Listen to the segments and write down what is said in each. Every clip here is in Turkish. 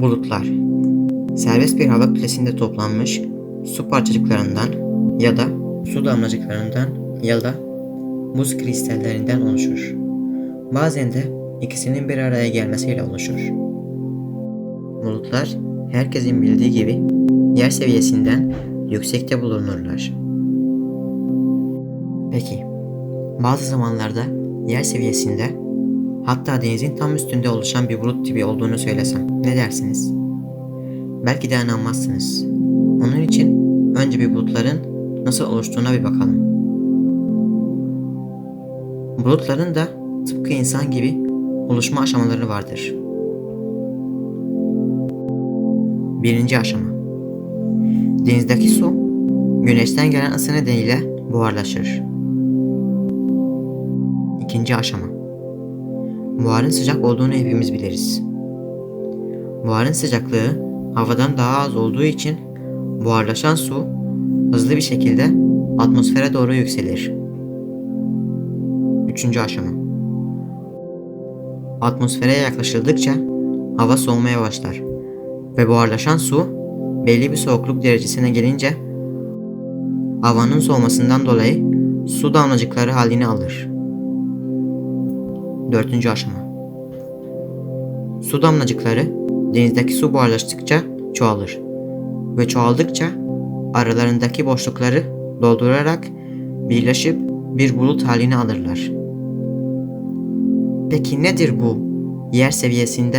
Bulutlar Serbest bir hava kütlesinde toplanmış su parçacıklarından ya da su damlacıklarından ya da buz kristallerinden oluşur. Bazen de ikisinin bir araya gelmesiyle oluşur. Bulutlar herkesin bildiği gibi yer seviyesinden yüksekte bulunurlar. Peki, bazı zamanlarda yer seviyesinde hatta denizin tam üstünde oluşan bir bulut tipi olduğunu söylesem ne dersiniz? Belki de inanmazsınız. Onun için önce bir bulutların nasıl oluştuğuna bir bakalım. Bulutların da tıpkı insan gibi oluşma aşamaları vardır. Birinci aşama Denizdeki su güneşten gelen ısı nedeniyle buharlaşır. İkinci aşama Buharın sıcak olduğunu hepimiz biliriz. Buharın sıcaklığı havadan daha az olduğu için buharlaşan su hızlı bir şekilde atmosfere doğru yükselir. Üçüncü aşama Atmosfere yaklaşıldıkça hava soğumaya başlar ve buharlaşan su belli bir soğukluk derecesine gelince havanın soğumasından dolayı su damlacıkları halini alır. Dördüncü aşama Su damlacıkları denizdeki su buharlaştıkça çoğalır ve çoğaldıkça aralarındaki boşlukları doldurarak birleşip bir bulut halini alırlar. Peki nedir bu yer seviyesinde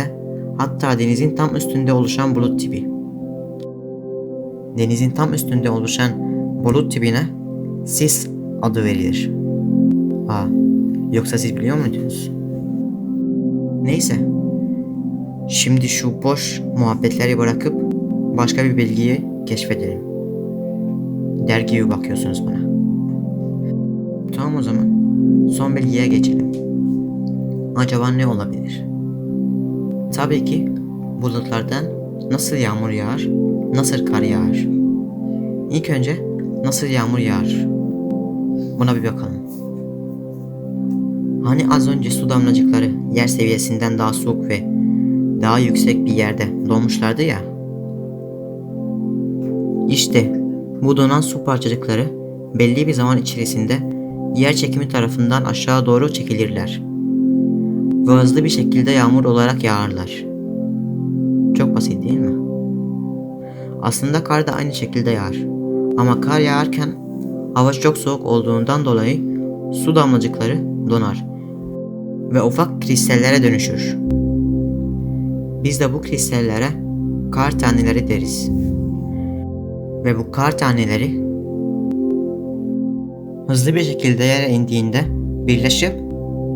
hatta denizin tam üstünde oluşan bulut tipi? Denizin tam üstünde oluşan bulut tipine sis adı verilir. Aa, yoksa siz biliyor muydunuz? Neyse. Şimdi şu boş muhabbetleri bırakıp başka bir bilgiyi keşfedelim. Dergi gibi bakıyorsunuz bana. Tamam o zaman. Son bilgiye geçelim. Acaba ne olabilir? Tabii ki bulutlardan nasıl yağmur yağar, nasıl kar yağar? İlk önce nasıl yağmur yağar? Buna bir bakalım. Hani az önce su damlacıkları yer seviyesinden daha soğuk ve daha yüksek bir yerde donmuşlardı ya. İşte bu donan su parçacıkları belli bir zaman içerisinde yer çekimi tarafından aşağı doğru çekilirler. Ve hızlı bir şekilde yağmur olarak yağarlar. Çok basit değil mi? Aslında kar da aynı şekilde yağar. Ama kar yağarken hava çok soğuk olduğundan dolayı su damlacıkları donar ve ufak kristallere dönüşür. Biz de bu kristallere kar taneleri deriz. Ve bu kar taneleri hızlı bir şekilde yere indiğinde birleşip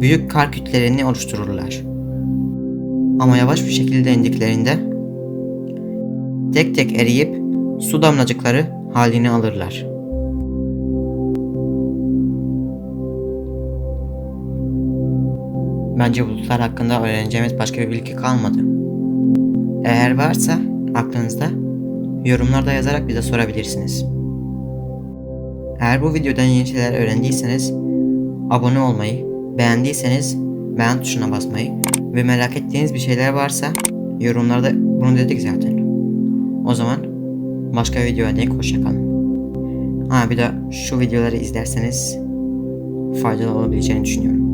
büyük kar kütlelerini oluştururlar. Ama yavaş bir şekilde indiklerinde tek tek eriyip su damlacıkları halini alırlar. Bence bulutlar hakkında öğreneceğimiz başka bir bilgi kalmadı. Eğer varsa aklınızda yorumlarda yazarak bize sorabilirsiniz. Eğer bu videodan yeni şeyler öğrendiyseniz abone olmayı, beğendiyseniz beğen tuşuna basmayı ve merak ettiğiniz bir şeyler varsa yorumlarda bunu dedik zaten. O zaman başka videoya denk hoşçakalın. Ha bir de şu videoları izlerseniz faydalı olabileceğini düşünüyorum.